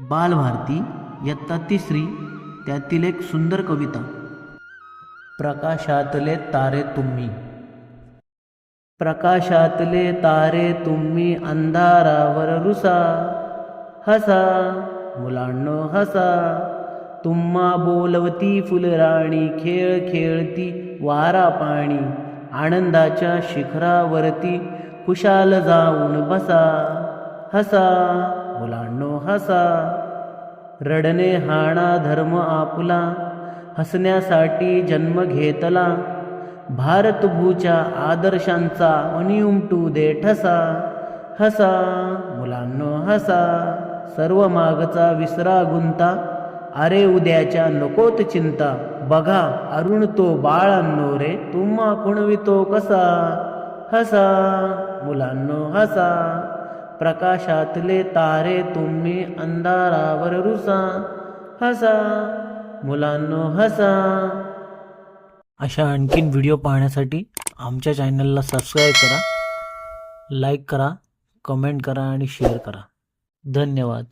बालभारती इयत्ता तिसरी त्यातील एक सुंदर कविता. प्रकाशातले तारे तुम्ही. प्रकाशातले तारे तुम्ही अंधारावर रुसा. हसा मुलांनो हसा. तुम्हा बोलवती फुलराणी खेळ खेळती वारा पाणी. आनंदाच्या शिखरावरती खुशाल जाऊन बसा. हसा मुलांनो हसा. रडणे हाणा धर्म आपला. हसण्यासाठी जन्म घेतला. भारतभूच्या आदर्शांचा मनी उमटू दे ठसा. हसा मुलांनो हसा. सर्व मागचा विसरा गुंता. अरे उद्याच्या नकोत चिंता. बघा अरुण तो बाळांनो रे तुम्हा खुणवितो कसा. हसा मुलांनो हसा. प्रकाशातले तारे तुम्ही अंधारावर रुसा हसा मुलांनो हसा. अशा आणखीन व्हिडिओ पाहण्यासाठी आमच्या चॅनलला सबस्क्राईब करा लाईक करा कमेंट करा आणि शेअर करा. धन्यवाद.